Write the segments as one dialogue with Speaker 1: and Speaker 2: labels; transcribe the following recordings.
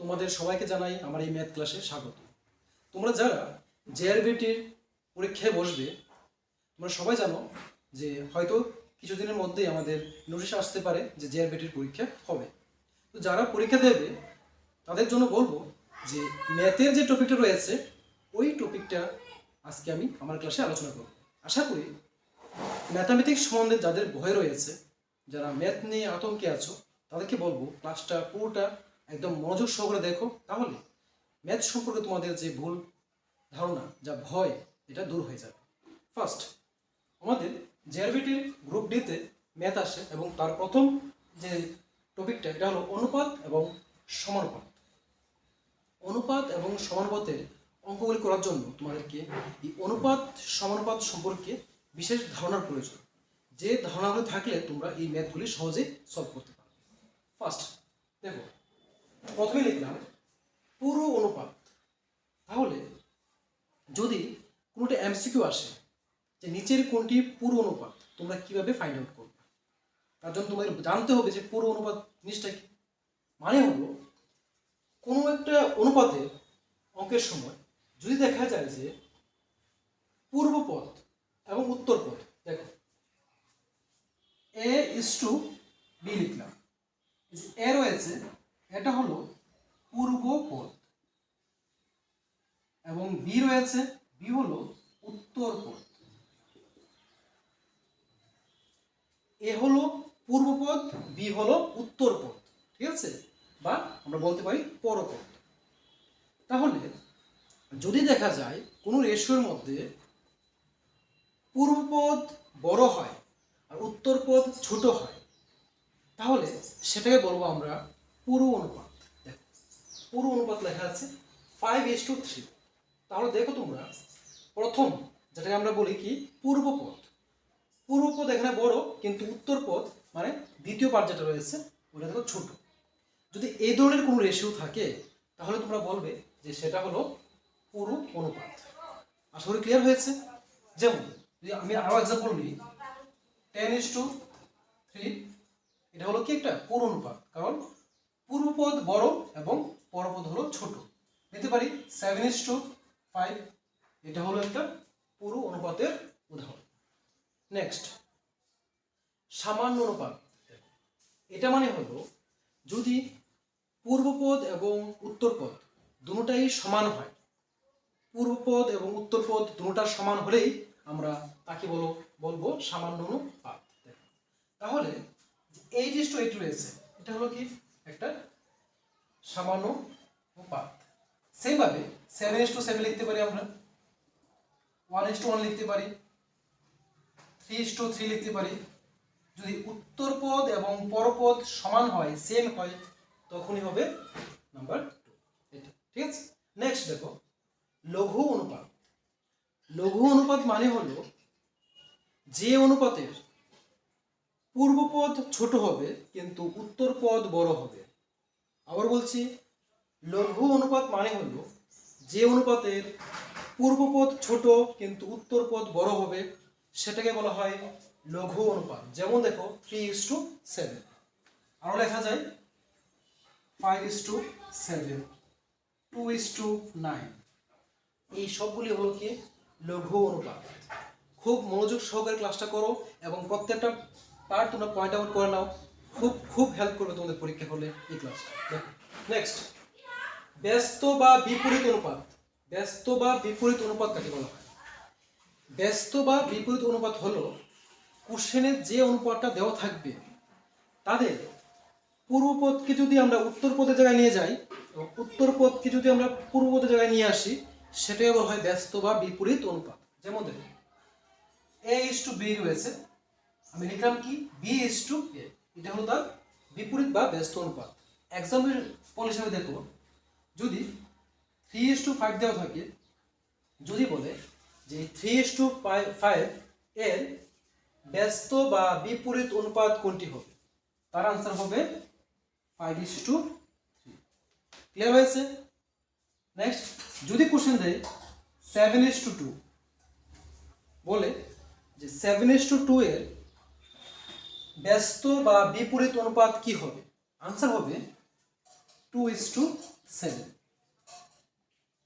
Speaker 1: তোমাদের সবাইকে জানাই আমার এই ম্যাথ ক্লাসে স্বাগত। তোমরা যারা জেআরবিটির পরীক্ষায় বসবে, তোমরা সবাই জানো যে হয়তো কিছুদিনের মধ্যেই আমাদের নোটিশ আসতে পারে যে জেআরবিটির পরীক্ষা হবে। তো যারা পরীক্ষা দেবে, তাদের জন্য বলব যে ম্যাথের যে টপিকটা রয়েছে, ওই টপিকটা আজকে আমি আমার ক্লাসে আলোচনা করব। আশা করি ম্যাথামেটিক্স সম্বন্ধে যাদের ভয় রয়েছে, যারা ম্যাথ নিয়ে আতঙ্কে আছো, তাদেরকে বলব ক্লাসটা পুরোটা একদম মনোযোগ সহকারে দেখো, তাহলে ম্যাথ সম্পর্কে তোমাদের যে ভুল ধারণা যা ভয়, এটা দূর হয়ে যাবে। ফার্স্ট আমাদের জেআরবিটির গ্রুপ ডিতে ম্যাথ আসে এবং তার প্রথম যে টপিকটা এটা হলো অনুপাত এবং সমানুপাত। অনুপাত এবং সমানুপাতের অঙ্কগুলি করার জন্য তোমাদেরকে এই অনুপাত, সমানুপাত সম্পর্কে বিশেষ ধারণার প্রয়োজন। যে ধারণাগুলি থাকলে তোমরা এই ম্যাথগুলি সহজে সলভ করতে পারবে। ফার্স্ট দেখো প্রথমে লিখলাম, পুরো অনুপাত। তাহলে যদি কোনোটা এমসিকিউ আসে, যে নিচের কোনটি পুরো অনুপাত, তোমরা কীভাবে ফাইন্ড আউট করবে? তার জন্য তোমাদের জানতে হবে যে পুরো অনুপাত জিনিসটা কি। মানে হলো, কোনো একটা অনুপাতে অঙ্কের সময় যদি দেখা যায় যে পূর্ব পথ এবং উত্তর পথ দেখো এ ইস টু বি লিখলাম। এ রয়েছে এটা হলো পূর্ব পথ। এবং বি রয়েছে বি হলো উত্তর পথ। এ হলো পূর্ব পথ বি হলো উত্তর পথ, ঠিক আছে? বা আমরা বলতে পারি পরপথ তাহলে যদি দেখা যায় কোনো রেশিওর মধ্যে পূর্বপদ বড় হয় আর উত্তর উত্তরপদ ছোট হয়, তাহলে সেটাকে বলব আমরা পুরো অনুপাত। দেখো, পুরো অনুপাত লেখা আছে ফাইভ এস টু থ্রি তাহলে দেখো তোমরা, প্রথম যেটাকে আমরা বলি কি পূর্বপদ পূর্বপদ এখানে বড়, কিন্তু উত্তরপদ মানে দ্বিতীয় পার্ট যেটা রয়েছে, ওটা দেখো ছোট। যদি এই ধরনের কোনো রেশিও থাকে, তাহলে তোমরা বলবে যে সেটা হলো পুরো অনুপাত। আশা করি ক্লিয়ার হয়েছে? যেমন, যদি আমি আরও এক্সাম্পল নিই টেন ইস টু থ্রি এটা হলো কি একটা পুরো অনুপাত, কারণ পূর্বপদ বড় এবং পরপদ হলো ছোট। নিতে পারি সেভেন ইস টু ফাইভ এটা হলো একটা পুরো অনুপাতের উদাহরণ। নেক্সট সামান্য অনুপাত। এটা মানে হলো যদি পূর্বপদ এবং উত্তরপদ দুটোটাই সমান হয়, পূর্বপদ এবং উত্তরপদ দুটোটা সমান হলেই আমরা তাকে বলো, বলব সামান্য অনুপাত। তাহলে এইট ইস টু এইট রয়েছে এটা হলো কি? একটা সামান্য অনুপাত সেইভাবে সেভেন ইস টু সেভেন লিখতে পারি আমরা। ওয়ান ইস টু ওয়ান লিখতে পারি। থ্রি ইস টু থ্রি লিখতে পারি। যদি উত্তরপদ এবং পরপদ সমান হয় সেম হয়, তখনই হবে নাম্বার টু এটা, ঠিক আছে? নেক্সট দেখো, লঘু অনুপাত। লঘু অনুপাত মানে হলো যে অনুপাতের পূর্বপদ ছোট হবে, কিন্তু উত্তরপদ বড় হবে। আবার বলছি, লঘু অনুপাত মানে হলো, যে অনুপাতের পূর্বপদ ছোট কিন্তু উত্তরপদ বড় হবে, সেটাকে বলা হয় লঘু অনুপাত। যেমন দেখো থ্রি ইস টু সেভেন আরও লেখা যায় five is to seven to is to nine এই সবগুলি হলো কি? লঘু অনুপাত। খুব মনোযোগ সহকারে ক্লাসটা করো এবং প্রত্যেকটা পার্ট তোমরা পয়েন্ট আউট করে নাও। খুব খুব হেল্প করবে তোমাদের পরীক্ষা হলে এই ক্লাসটা নেক্সট ব্যস্ত বা বিপরীত অনুপাত। ব্যস্ত বা বিপরীত অনুপাত কাকে বলা হয়? ব্যস্ত বা বিপরীত অনুপাত হলো কোশ্চেনের যে অনুপাতটা দেওয়া থাকবে, তাদের পূর্বপদকে যদি আমরা উত্তর পদের জায়গায় নিয়ে যাই উত্তর পদকে যদি আমরা পূর্ব পূর্বপদের জায়গায় নিয়ে আসি সেটাই বলা হয় ব্যস্ত বা বিপরীত অনুপাত। যেমন দেখুন এ ইস টু বি রয়েছে। আমি লিখলাম কি? বি ইস টু এ এটা হলো তার বিপরীত বা ব্যস্ত অনুপাত। এক্সাম্পল হিসাবে দেখো যদি থ্রি ইস টু ফাইভ দেওয়া থাকে, যদি বলে যে থ্রি ইস টু ফাইভ এর ব্যস্ত বা বিপরীত অনুপাত কোনটি হবে? তার আনসার হবে five is to three clear হয়েছে? নেক্সট যদি কোশ্চেন দেয় সেভেন ইস টু টু বলে যে সেভেন ইস টু টু এর ব্যস্ত বা বিপরীত অনুপাত কি হবে? আনসার হবে two is to seven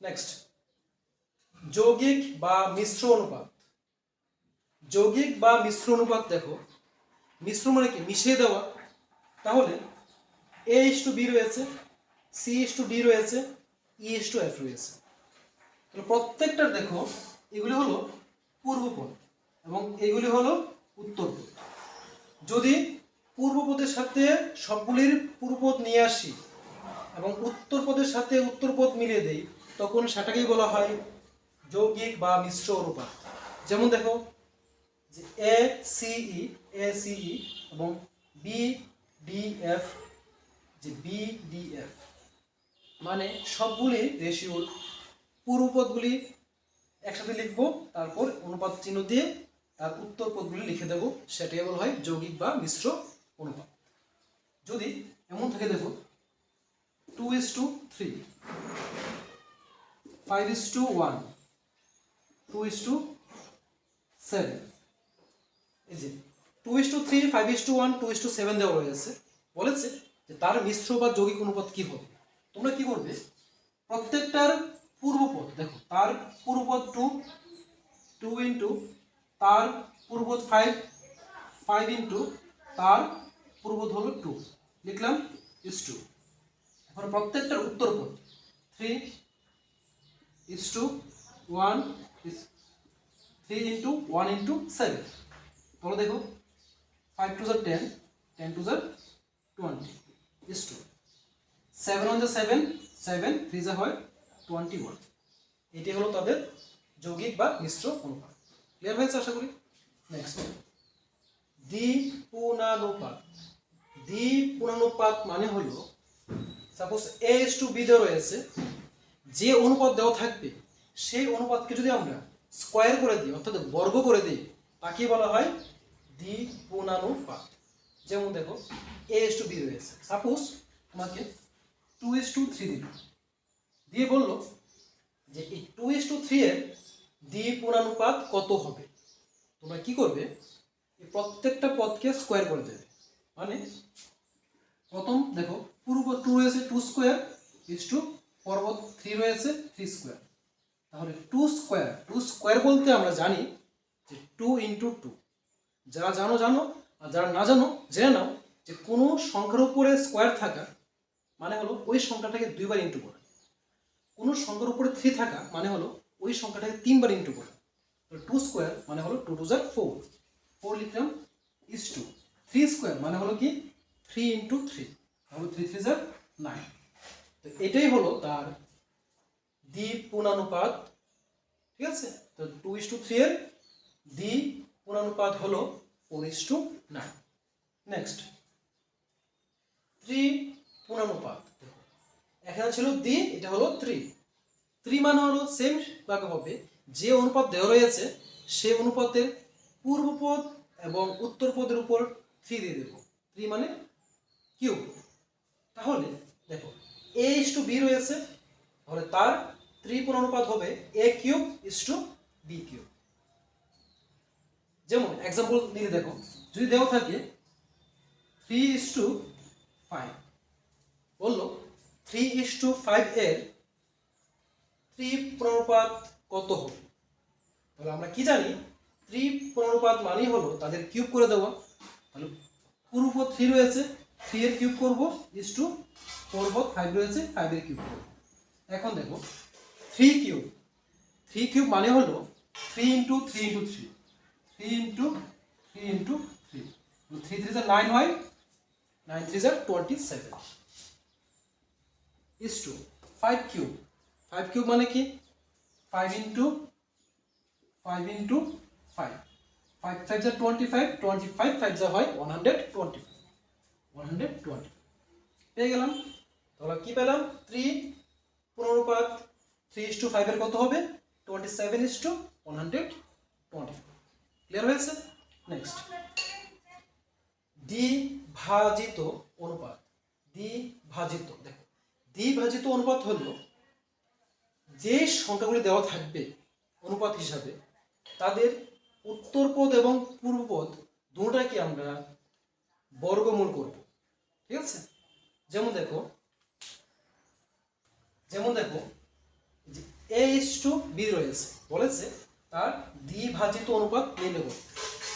Speaker 1: next যৌগিক বা মিশ্র অনুপাত। যৌগিক বা মিশ্র অনুপাত দেখো। মিশ্র মানে কি? মিশিয়ে দেওয়া। তাহলে এ ইস টু বি রয়েছে সি ইস টু ডি রয়েছে ই ইস টু এফ রয়েছে। তাহলে প্রত্যেকটার দেখো, এগুলি হলো পূর্বপদ এবং এগুলি হলো উত্তরপদ। যদি পূর্বপদের সাথে সবগুলির পূর্বপদ নিয়ে আসি এবং উত্তরপদের সাথে উত্তরপদ মিলিয়ে দেই, তখন সেটাকেই বলা হয় যৌগিক বা মিশ্র অনুপাত। যেমন দেখো যে এ C E A C E এবং বি ডি এফ যে বি ডি এফ মানে সবগুলি রেশিওর পূর্বপদগুলি একসাথে লিখব, তারপর অনুপাত চিহ্ন দিয়ে তার উত্তর পদগুলি লিখে দেব। সেটাই বলা হয় যৌগিক বা মিশ্র অনুপাত। যদি এমন থাকে, দেখো two is to three five is to one two is to seven এই যে two is to three five is to one two is to seven দেওয়া রয়েছে বলেছে যে তার মিশ্র বা যৌগিক অনুপাত কি হবে? তোমরা কি করবে? প্রত্যেকটার পূর্বপদ, দেখো, তার পূর্বপদ টু টু ইন্টু তার পূর্বপদ ফাইভ ফাইভ ইন্টু তার পূর্বপদ হলো টু লিখলাম ইস টু এখন প্রত্যেকটার উত্তর উত্তরপদ three is to one is three into one into seven তাহলে দেখো ফাইভ টু জার ten ten two jar twenty is to seven one যা সেভেন সেভেন থ্রি যা হয় টোয়েন্টি ওয়ান এটি হলো তাদের যৌগিক বা মিশ্র অনুপাত। ক্লিয়ার হয়েছে আশা করি? নেক্সট দ্বিপুনানুপাত দ্বিপুনানুপাত মানে হলো suppose A is to B দেওয়া রয়েছে, যে অনুপাত দেওয়া থাকবে, সেই অনুপাতকে যদি আমরা স্কোয়ার করে দিই, অর্থাৎ বর্গ করে দিই তাকে বলা হয় দ্বিগুণানুপাত যেমন দেখো এ এস টু বি রয়েছে। সাপোজ তোমাকে টু ইস টু থ্রি দিল। দিয়ে বলল যে এই টু ইস টু থ্রি এর দ্বিগুণানুপাত কত হবে? তোমরা কি করবে? প্রত্যেকটা পদকে স্কোয়ার করে দেবে। মানে প্রথম দেখো, পূর্ব টু রয়েছে টু স্কোয়ার ইস টু পর্বত থ্রি রয়েছে থ্রি স্কোয়ার তাহলে টু স্কোয়ার টু স্কোয়ার বলতে আমরা জানি যে টু ইন্টু টু যারা জানো জানো, আর যারা না জানো, জেনে নাও যে কোনো সংখ্যার উপরে স্কোয়ার থাকা মানে হলো ওই সংখ্যাটাকে দুইবার ইন্টু করা। কোনো সংখ্যার উপরে থ্রি থাকা মানে হলো ওই সংখ্যাটাকে তিনবার ইন্টু করা। তো টু স্কোয়ার মানে হলো টু টু জার ফোর ফোর লিখলাম ইস টু থ্রি স্কোয়ার মানে হলো কি? থ্রি ইন্টু থ্রি তাহলে থ্রি থ্রি জার নাইন তো এটাই হলো তার দ্বিগুণানুপাত ঠিক আছে? তো টু ইস টু থ্রি এর দ্বিগুণানুপাত হলো four is to nine next ত্রিগুণানুপাত এখানে ছিল দ্বি, এটা হলো থ্রি থ্রি মানে হলো সেম ভাবে হবে। যে অনুপাত দেওয়া রয়েছে, সে অনুপাতের পূর্বপদ এবং উত্তরপদের উপর থ্রি দিয়ে দেবো। থ্রি মানে কিউব তাহলে দেখো এ ইস টু বি রয়েছে, তাহলে তার ত্রিপুণ অনুপাত হবে A cube is to B cube যেমন এক্সাম্পল নিয়ে দেখো, যদি দেওয়া থাকে থ্রি ইস টু ফাইভ বলল থ্রি ইস টু ফাইভ এর থ্রি অনুপাত কত হবে তাহলে আমরা কি জানি? থ্রি অনুপাত মানেই হলো তাদের কিউব করে দেওয়া। তাহলে পূর্ব থ্রি রয়েছে থ্রি এর কিউব করব ইস টু পর্বত ফাইভ রয়েছে ফাইভের কিউব করব। এখন দেখো থ্রি কিউব। থ্রি কিউব মানে হলো three into three into three three into three into three three three যা নাইন হয় নাইন থ্রি যা twenty seven is to five cube. Five cube মানে কি? Five into five into five five five যা twenty five twenty five five যা হয় one hundred twenty five one hundred twenty পেয়ে গেলাম। তাহলে কি পেলাম? থ্রি পুনরুপাত থ্রি ইস টু ফাইভের কত হবে? Twenty seven is to one hundred twenty clear হয়েছে নেক্সট দ্বিভাজিত অনুপাত। দ্বিভাজিত দেখো। দ্বিভাজিত অনুপাত হলো যে সংখ্যাগুলি দেওয়া থাকবে অনুপাত হিসাবে, তাদের উত্তরপদ এবং পূর্বপদ দুটাকে আমরা বর্গমূল করব, ঠিক আছে? যেমন দেখো যেমন দেখো এ ইস টু বি রয়েছে, বলেছে তার দ্বিভাজিত অনুপাত নির্ণয় করো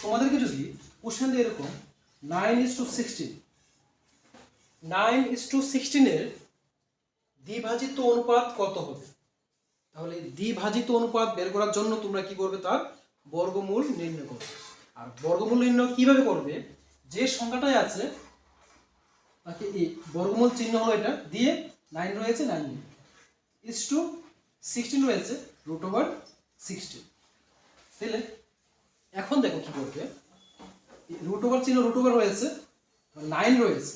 Speaker 1: তোমাদেরকে যদি কোশ্চেন দিয়ে এরকম nine is to sixteen nine is to সিক্সটিনের দ্বিভাজিত অনুপাত কত হবে? তাহলে দ্বিভাজিত অনুপাত বের করার জন্য তোমরা কি করবে তার বর্গমূল নির্ণয় করবে। আর বর্গমূল নির্ণয় কীভাবে করবে? যে সংখ্যাটাই আছে, তাকে বর্গমূল চিহ্ন হলো এটা, দিয়ে নাইন রয়েছে নাইন ইস টু সিক্সটিন রয়েছে রুট ওভার সিক্সটিন তাহলে এখন দেখো কি করবে। রুট ওভার চিহ্ন রুট ওভার রয়েছে নাইন রয়েছে।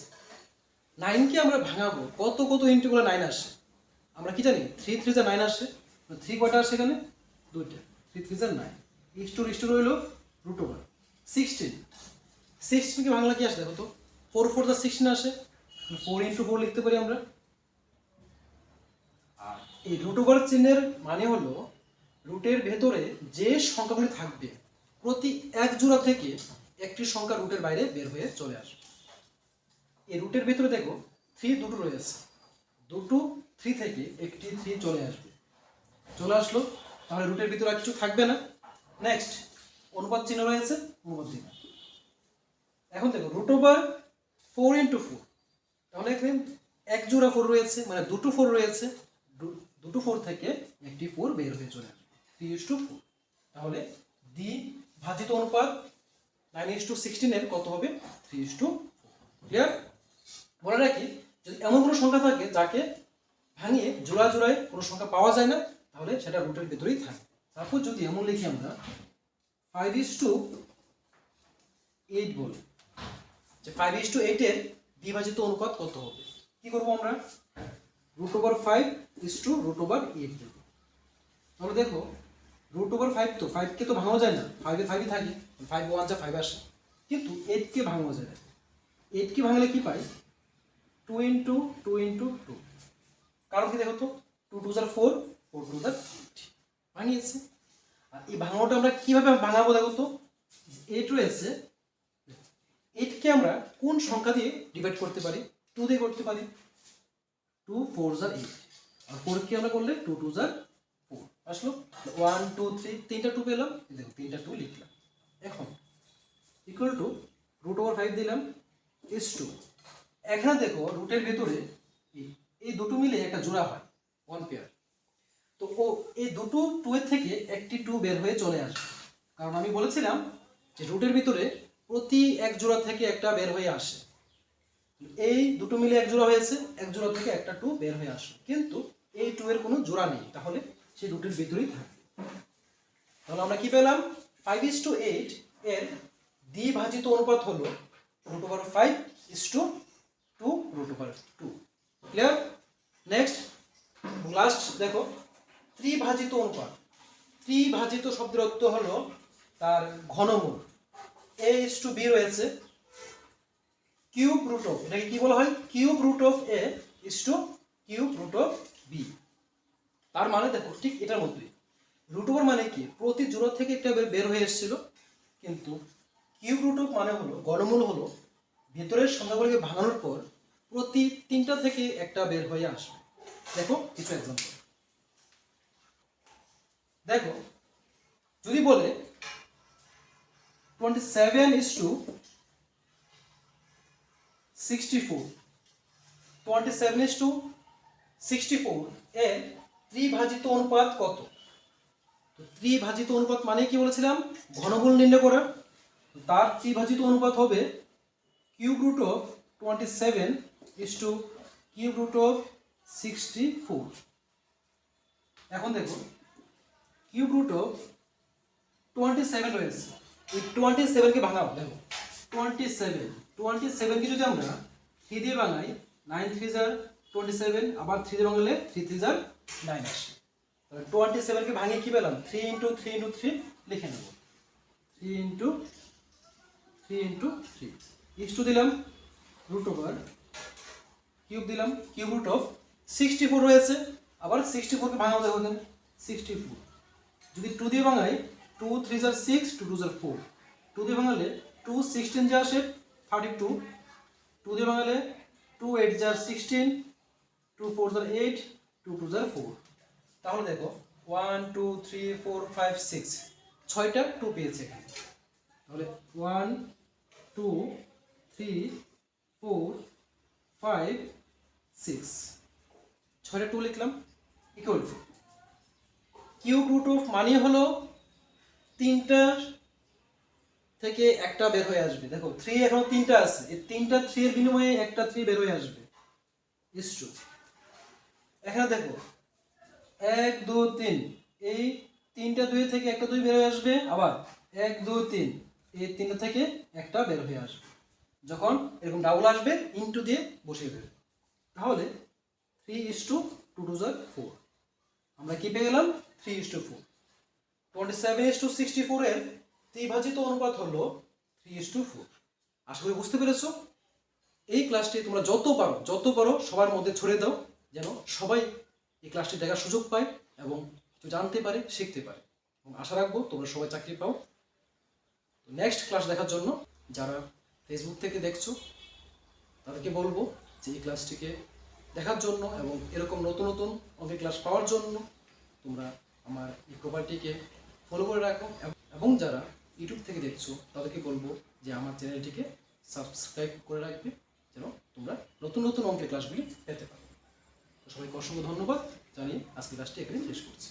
Speaker 1: নাইনকে আমরা ভাঙাবো। কত কত ইন্টু করে নাইন আসে? আমরা কি জানি? থ্রি থ্রি যা নাইন আসে। থ্রি কয়টা আসে এখানে? দুইটা। থ্রি থ্রি যা নাইন ইস্টুর ইস্টু রইল রুট ওভার সিক্সটিন সিক্সটিনকে বাংলা কি আসে দেখো তো? ফোর ফোর যা সিক্সটিন আসে। ফোর ইন্টু ফোর লিখতে পারি আমরা। আর এই রুট ওভার চিহ্নের মানে হলো রুটের ভেতরে যে সংখ্যাগুলি থাকবে, প্রতি এক জোড়া থেকে একটি সংখ্যা রুটের বাইরে বের হয়ে চলে আসবে। এই রুটের ভিতরে দেখো থ্রি দুটো রয়েছে। দুটো থ্রি থেকে একটি থ্রি চলে আসবে। চলে আসলো। তাহলে রুটের ভিতরে আর কিছু থাকবে না। নেক্সট অনুপাত চিহ্ন রয়েছে, অনুপাত চিহ্ন। এখন দেখো root over four into four তাহলে এখানে এক জোড়া ফোর রয়েছে মানে দুটো ফোর রয়েছে। দু- দুটো ফোর থেকে একটি ফোর বের হয়ে চলে আসবে। থ্রি ইস টু ফোর তাহলে দ্বি ভাজিত অনুপাত নাইন ইস টু সিক্সটিনের কত হবে? থ্রি ইস টু ক্লিয়ার বলে রাখি, যদি এমন কোনো সংখ্যা থাকে যাকে ভাঙিয়ে জোড়া জোড়ায় কোনো সংখ্যা পাওয়া যায় না তাহলে সেটা রুটের ভেতরেই থাকে তারপর যদি এমন লিখি আমরা ফাইভ ইস টু এইট বলি। যে ফাইভ ইস টু এইটের বিভাজিত অনুপাত কত হবে? কি করব আমরা? Root over five is to root over eight দেবো। তাহলে দেখো রুট ওভার ফাইভ তো ফাইভকে তো ভাঙানো যায় না। ফাইভে ফাইভই থাকে ফাইভ ওয়ান যা ফাইভ আসে। কিন্তু এইটকে ভাঙানো যায় না। এইটকে ভাঙলে কি পাই? Two into two into two কারণ কি দেখো তো? টু টু জার ফোর ফোর টু জার এইট ভাঙিয়েছে আর এই ভাঙানোটা আমরা কীভাবে ভাঙাবো দেখো তো? এইট রয়েছে এইটকে আমরা কোন সংখ্যা দিয়ে ডিভাইড করতে পারি? টু দিয়ে করতে পারি। টু ফোর জার এইট আর ফোরকে আমরা করলে টু টু জার ফোর আসলো? ওয়ান টু থ্রি তিনটা টু পেলাম। দেখো, তিনটা টু লিখলাম। এখন equal to root over five দিলাম ইস টু এখানে দেখো রুটের ভেতরে এই দুটো মিলে একটা জোড়া হয় ওয়ান পেয়ার তো ও, এই দুটো টু এর থেকে একটি টু বের হয়ে চলে আসবে কারণ আমি বলেছিলাম যে রুটের ভিতরে প্রতি এক জোড়া থেকে একটা বের হয়ে আসে। এই দুটো মিলে এক জোড়া হয়েছে, এক জোড়া থেকে একটা টু বের হয়ে আসে। কিন্তু এই টু এর কোনো জোড়া নেই, তাহলে সেই রুটের ভিতরেই থাকে। তাহলে আমরা কি পেলাম? ফাইভ ইস টু এইট এর দ্বিভাজিত অনুপাত হলো root over five is to two root over two clear next last দেখো ত্রিভাজিত অনুপাত। ত্রিভাজিত শব্দের অর্থ হলো তার ঘনমূল। এ ইস টু বি রয়েছে। কিউব রুট অফ এটাকে কি বলা হয়? Cube root of A is to cube root of B তার মানে দেখো, ঠিক এটার মধ্যেই রুট ওভার মানে কি? প্রতি জোড়া থেকে একটা বের- হয়ে এসেছিল। কিন্তু কিউব রুট অফ মানে হলো গণমূল হলো, ভেতরের সংখ্যাগুলিকে ভাঙানোর পর প্রতি তিনটা থেকে একটা বের হয়ে আসবে। দেখো, কিছু এক্সাম্পল দেখো, যদি বলে twenty seven is to sixty four twenty seven is to sixty four এর ত্রিভাজিত অনুপাত কত? ত্রিভাজিত অনুপাত মানে কি বলেছিলাম? ঘনমূল নির্ণয় করা। তার ত্রিভাজিত অনুপাত হবে cube root of twenty seven is to cube root of sixty four এখন দেখো cube root of twenty seven রয়েছে এই টোয়েন্টি সেভেনকে ভাঙাবো দেখো। টোয়েন্টি সেভেন টোয়েন্টি সেভেনকে যদি আমরা থ্রি দিয়ে ভাঙাই নাইন থ্রি জার টোয়েন্টি সেভেন আবার থ্রি দিয়ে ভাঙলে থ্রি থ্রি জার নাইন আসে। তাহলে টোয়েন্টি সেভেনকে ভাঙিয়ে কী পেলাম? Three into three into three লিখে নেব। Three into three into three is to দিলাম রুট ওভার কিউব দিলাম cube root of sixty four রয়েছে। আবার সিক্সটি ফোরকে ভাঙাও, দেখো সিক্সটি ফোর যদি টু দিয়ে ভাঙাই টু থ্রি জার সিক্স টু টু জার ফোর টু দিয়ে ভাঙালে টু সিক্সটিন যা আসে থার্টি টু টু দিয়ে ভাঙালে টু এইট জার সিক্সটিন টু ফোর জার এইট টু টু জার ফোর তাহলে দেখো one two three four five six ছয়টা টু পেয়েছে এখানে। তাহলে one two three four five six ছয়টা টু লিখলাম equal to cube root of মানে হলো তিনটা থেকে একটা বের হয়ে আসবে। দেখো থ্রি এখনও তিনটা আছে। এই তিনটা থ্রি এর বিনিময়ে একটা থ্রি বের হয়ে আসবে। ইস টু এখানে দেখো, এক, দু, তিন। এই তিনটা দুই থেকে একটা দুই বের হয়ে আসবে, আবার এক দুই তিন। এই তিনটা থেকে একটা বের হয়ে আসবে। যখন এরকম ডাবল আসবে ইনটু দিয়ে বসিয়ে দেবে। তাহলে three is to two two jar four আমরা কি পেয়ে গেলাম? Three is to four twenty seven is to sixty ফোরের ত্রিভাজিত অনুপাত হলো থ্রি ইস টু ফোর আশা করি বুঝতে পেরেছ? এই ক্লাসটি তোমরা যত পারো যত পারো সবার মধ্যে ছড়িয়ে দাও, যেন সবাই এই ক্লাসটি দেখার সুযোগ পায় এবং জানতে পারে, শিখতে পারে। এবং আশা রাখব তোমরা সবাই চাকরি পাও। নেক্সট ক্লাস দেখার জন্য যারা ফেসবুক থেকে দেখছ, তাদেরকে বলব যে এই ক্লাসটিকে দেখার জন্য এবং এরকম নতুন নতুন অঙ্কের ক্লাস পাওয়ার জন্য তোমরা আমার এই প্রোফাইলটিকে ফলো করে রাখো এবং যারা ইউটিউব থেকে দেখছ, তাদেরকে বলব যে আমার চ্যানেলটিকে সাবস্ক্রাইব করে রাখবে, যেন তোমরা নতুন নতুন অঙ্কের ক্লাসগুলি পেতে পারো। সবাইকে অসংখ্য ধন্যবাদ। জানিয়ে আজকে ক্লাসটি এখানে শেষ করছি।